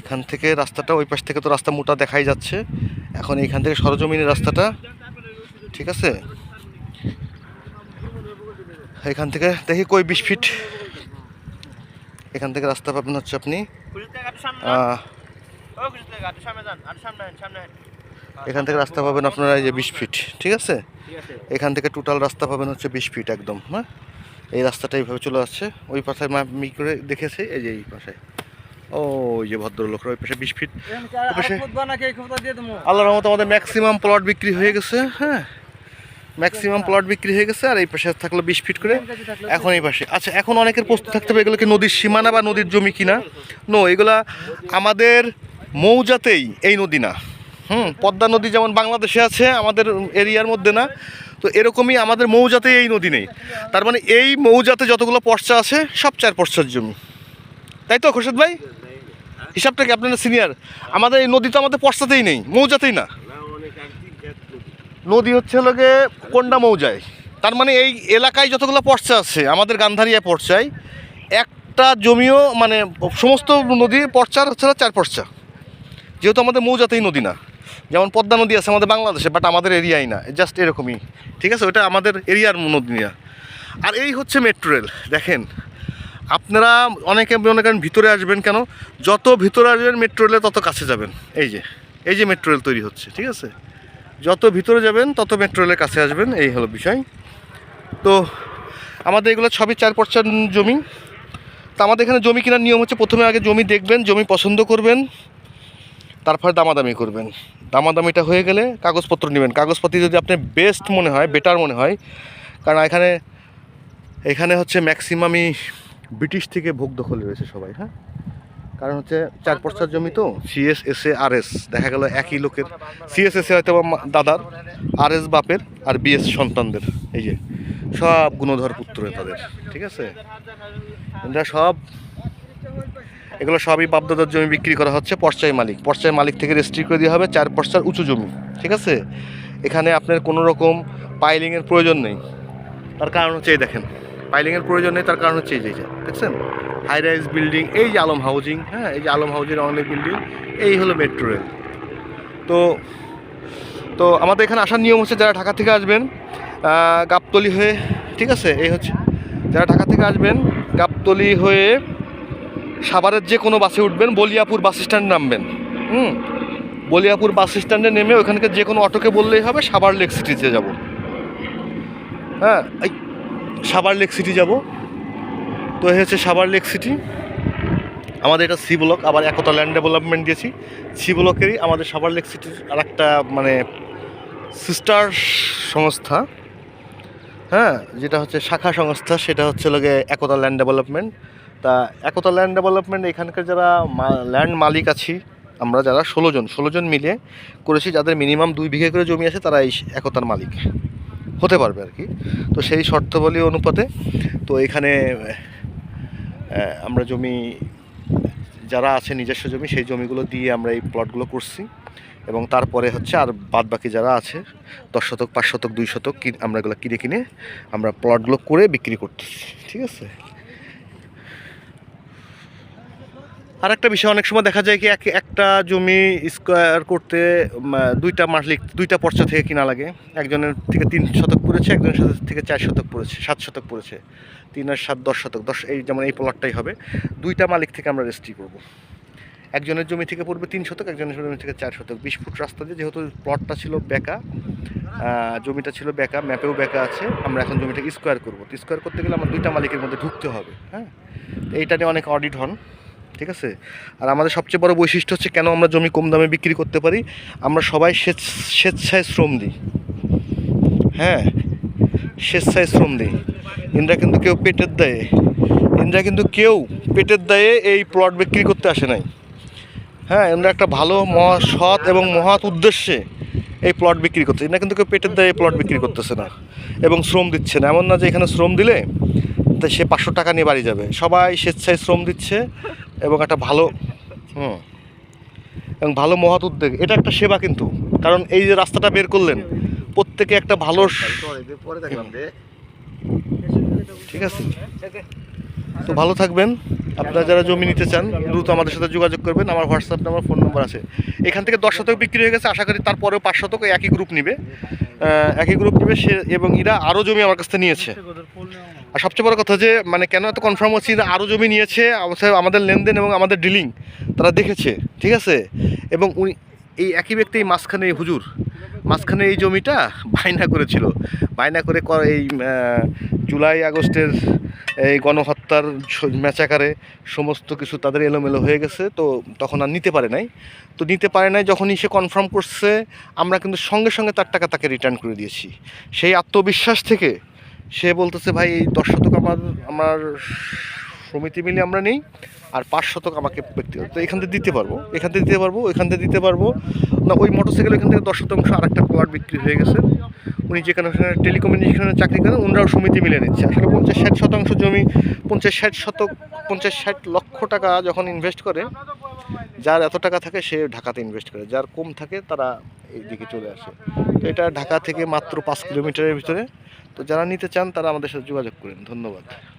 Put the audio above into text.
এখান থেকে রাস্তাটা, ওই পাশ থেকে তো রাস্তা মোটা দেখাই যাচ্ছে। এখন এইখান থেকে সরজমিনের রাস্তাটা, ঠিক আছে? এখান থেকে দেখি কই বিশ ফিট। এখান থেকে রাস্তা পাবেন হচ্ছে আপনি এখান থেকে রাস্তা পাবেন আপনারা এই যে বিশ ফিট, ঠিক আছে? এখান থেকে টোটাল রাস্তা পাবেন হচ্ছে বিশ ফিট একদম হ্যাঁ? এই রাস্তাটা এইভাবে চলে আসছে। ওই পাশে মি করে দেখেছে, এই যে এই পাশে। ও যে ভদ্রলোকরা ওই পাশে বিশ ফিট আল্লাহর রহমতে আমাদের ম্যাক্সিমাম প্লট বিক্রি হয়ে গেছে হ্যাঁ? ম্যাক্সিমাম প্লট বিক্রি হয়ে গেছে আর এই পাশে থাকল বিশ ফিট করে। এখন এই পাশে। আচ্ছা এখন অনেকের প্রশ্ন থাকতে হবে এগুলো কি নদীর সীমানা বা নদীর জমি কিনা? নো এগুলা আমাদের মৌজাতেই এই নদী না। হুম পদ্মা নদী যেমন বাংলাদেশে আছে আমাদের এরিয়ার মধ্যে না তো এরকমই আমাদের মৌজাতে এই নদী নেই। তার মানে এই মৌজাতে যতগুলো পর্চা আছে সব চার পর্চার জমি। তাই তো, খোরশেদ ভাই? হিসাবটা কি আপনার সিনিয়র আমাদের এই নদী তো আমাদের পশ্চাতেই নেই, মৌজাতেই না। নদী হচ্ছে গিয়ে কোন্ডা মৌজায়। তার মানে এই এলাকায় যতগুলো পর্চা আছে, আমাদের গান্ধারিয়া পর্চায়, একটা জমিও মানে সমস্ত নদী পর্চার হচ্ছে চার পর্চা। যেহেতু আমাদের মৌজাতেই নদী না, যেমন পদ্মা নদী আছে আমাদের বাংলাদেশে বাট আমাদের এরিয়াই না জাস্ট এরকমই। ঠিক আছে? ওটা আমাদের এরিয়ার নদী না। আর এই হচ্ছে মেট্রো রেল দেখেন। আপনারা অনেকে মনে করেন ভিতরে আসবেন কেন? যত ভিতরে আসবেন মেট্রো রেলে তত কাছে যাবেন। এই যে এই যে মেট্রো রেল তৈরি হচ্ছে, ঠিক আছে? যত ভিতরে যাবেন, তত মেট্রো রেলের কাছে আসবেন, এই হলো বিষয়। তো আমাদের এগুলো সবই চার পর্চার জমি। তো আমাদের এখানে জমি কেনার নিয়ম হচ্ছে প্রথমে আগে জমি দেখবেন, জমি পছন্দ করবেন, তারপরে দামাদামি করবেন। দামাদামিটা হয়ে গেলে কাগজপত্র নেবেন। কাগজপত্র যদি আপনার বেস্ট মনে হয় বেটার মনে হয়, কারণ এখানে এখানে হচ্ছে ম্যাক্সিমামই ব্রিটিশ থেকে ভোগ দখলে রয়েছে সবাই হ্যাঁ? কারণ হচ্ছে চার পর্চার জমি তো CS S A R S দেখা গেল একই লোকের। সিএস এস এ হয়তো দাদার আর এস বাপের আর বিএস সন্তানদের, এই যে, সব গুণধর পুত্র তাদের, ঠিক আছে? এরা সব, এগুলো সবই বাপদাদার জমি বিক্রি করা হচ্ছে পর্চায় মালিক। পর্চায় মালিক থেকে রেজিস্ট্রি করে দেওয়া হবে চার পর্চার উঁচু জমি, ঠিক আছে? এখানে আপনার কোনো রকম পাইলিংয়ের প্রয়োজন নেই। তার কারণ হচ্ছে এই দেখেন পাইলিংয়ের প্রয়োজন নেই, তার কারণ হচ্ছে এই যে দেখছেন? হাই রাইজ বিল্ডিং এই যে আলম হাউজিং হ্যাঁ এই যে আলম হাউজিং অনেক বিল্ডিং এই হলো মেট্রো রেল তো তো আমাদের এখানে আসার নিয়ম হচ্ছে যারা ঢাকা থেকে আসবেন গাবতলি হয়ে, ঠিক আছে? এই হচ্ছে, যারা ঢাকা থেকে আসবেন, গাবতলি হয়ে সাভারের যে কোনো বাসে উঠবেন, বলিয়াপুর বাস স্ট্যান্ড নামবেন। হুম? বলিয়াপুর বাস স্ট্যান্ডে নেমে ওখানকে যে কোনো অটোকে বললেই হবে, সাভার লেক সিটিতে যাব। হ্যাঁ সাভার লেক সিটি যাব। তো হচ্ছে সাভার লেক সিটি। আমাদের এটা সি ব্লক, আবার একতা ল্যান্ড ডেভেলপমেন্ট দিয়েছি। সি ব্লকেরই আমাদের সাবার লেক সিটির আর একটা মানে সিস্টার সংস্থা। হ্যাঁ যেটা হচ্ছে শাখা সংস্থা, সেটা হচ্ছে লগে একতা ল্যান্ড ডেভেলপমেন্ট তা একতা ল্যান্ড ডেভেলপমেন্ট এখানকার যারা ল্যান্ড মালিক আছি, আমরা যারা ষোলো জন ষোলো জন মিলে করেছি, যাদের মিনিমাম দুই বিঘে করে জমি আছে, তারা এই একতার মালিক। হতে পারবে আর কি। তো সেই শর্তাবলী অনুপাতে তো এখানে আমরা জমি, যারা আছে নিজস্ব জমি, সেই জমিগুলো দিয়ে আমরা এই প্লটগুলো করছি। এবং তারপরে হচ্ছে আর বাদ বাকি যারা আছে, দশ শতক, পাঁচ শতক, দুই শতক আমরা এগুলো কিনে কিনে আমরা প্লটগুলো করে বিক্রি করতেছি। ঠিক আছে? আর একটা বিষয়, অনেক সময় দেখা যায় কি এক, একটা জমি স্কোয়ার করতে দুইটা মালিক দুইটা পর্চা থেকে কিনা লাগে। একজনের থেকে তিন শতক পড়েছে, একজনের সাথে থেকে চার শতক পড়েছে, সাত শতক পড়েছে। তিন আর সাত দশ শতক, দশ, এই যেমন এই প্লটটাই হবে। দুইটা মালিক থেকে আমরা রেজিস্ট্রি করব। একজনের জমি থেকে পড়বে তিন শতক, একজনের জমি থেকে চার শতক। বিশ ফুট রাস্তা দিয়ে যেহেতু প্লটটা ছিল বেকা জমিটা ছিল বেকা ম্যাপেও বেকা আছে, আমরা এখন জমিটাকে স্কোয়ার করব। স্কোয়ার করতে গেলে আমার দুইটা মালিকের মধ্যে ঢুকতে হবে হ্যাঁ? এইটা নিয়ে অনেক অডিট হন। ঠিক আছে? আর আমাদের সবচেয়ে বড় বৈশিষ্ট্য হচ্ছে কেন আমরা জমি কম দামে বিক্রি করতে পারি? আমরা সবাই স্বেচ্ছ স্বেচ্ছায় শ্রম দিই। হ্যাঁ? স্বেচ্ছায় শ্রম দিই। ইন্দ্রা কিন্তু কেউ পেটের দায়ে, ইন্দ্রা কিন্তু কেউ পেটের দায়ে এই প্লট বিক্রি করতে আসে নাই। হ্যাঁ? এরা একটা ভালো, মহা, সৎ এবং মহৎ উদ্দেশ্যে এই প্লট বিক্রি করছে এরা কিন্তু কেউ পেটের দায়ে এই প্লট বিক্রি করতেছে না এবং শ্রম দিচ্ছে না। এমন না যে এখানে শ্রম দিলে সে পাঁচশো টাকা নিয়ে বাড়ি যাবে। সবাই স্বেচ্ছায় শ্রম দিচ্ছে এবং একটা ভালো হুম এবং ভালো মহৎ উদ্যোগ। এটা একটা সেবা কিন্তু। কারণ এই যে রাস্তাটা বের করলেন প্রত্যেকে একটা ভালো ঠিক আছে। তো ভালো থাকবেন। আপনারা যারা জমি নিতে চান দ্রুত আমাদের সাথে যোগাযোগ করবেন। আমার হোয়াটসঅ্যাপ নাম্বার ফোন নম্বর আছে। এখান থেকে দশ শতক বিক্রি হয়ে গেছে। আশা করি তারপরেও পাঁচ শতক একই গ্রুপ নিবে। একই গ্রুপ নিবে সে এবং এরা আরও জমি আমার কাছ থেকে নিয়েছে। আর সবচেয়ে বড় কথা যে মানে কেন এত কনফার্ম হচ্ছে আরও জমি নিয়েছে অবশ্যই আমাদের লেনদেন এবং আমাদের ডিলিং তারা দেখেছে, ঠিক আছে? এবং উনি, এই একই ব্যক্তি মাঝখানে হুজুর, মাঝখানে এই জমিটা বায়না করেছিল। বায়না করে এই জুলাই, আগস্টের এই গণহত্যার ম্যাচাকারে সমস্ত কিছু তাদের এলোমেলো হয়ে গেছে, তো তখন আর নিতে পারে নাই। তো নিতে পারে নাই, যখনই সে কনফার্ম করছে, আমরা কিন্তু সঙ্গে সঙ্গে তার টাকা তাকে রিটার্ন করে দিয়েছি। সেই আত্মবিশ্বাস থেকে সে বলতেছে, ভাই, এই দশ শতক আমার আমার সমিতি মিলে আমরা নেই আর পাঁচ শতক আমাকে ব্যক্তিগত এখান থেকে দিতে পারব, এখান থেকে দিতে পারব, এখান থেকে দিতে পারব। না, ওই মোটরসাইকেল এখান থেকে দশ শতাংশ আর একটা প্লট বিক্রি হয়ে গেছে। উনি যেখানে টেলিকমিউনিকেশনের চাকরি করেন ওনারাও সমিতি মিলে নিচ্ছে। আসলে পঞ্চাশ ষাট শতাংশ জমি, পঞ্চাশ ষাট শতক, পঞ্চাশ ষাট লক্ষ টাকা যখন ইনভেস্ট করে যার এত টাকা থাকে সে ঢাকাতে ইনভেস্ট করে, যার কম থাকে তারা এইদিকে চলে আসে। তো এটা ঢাকা থেকে মাত্র পাঁচ কিলোমিটারের ভিতরে। তো যারা নিতে চান তারা আমাদের সাথে যোগাযোগ করেন। ধন্যবাদ।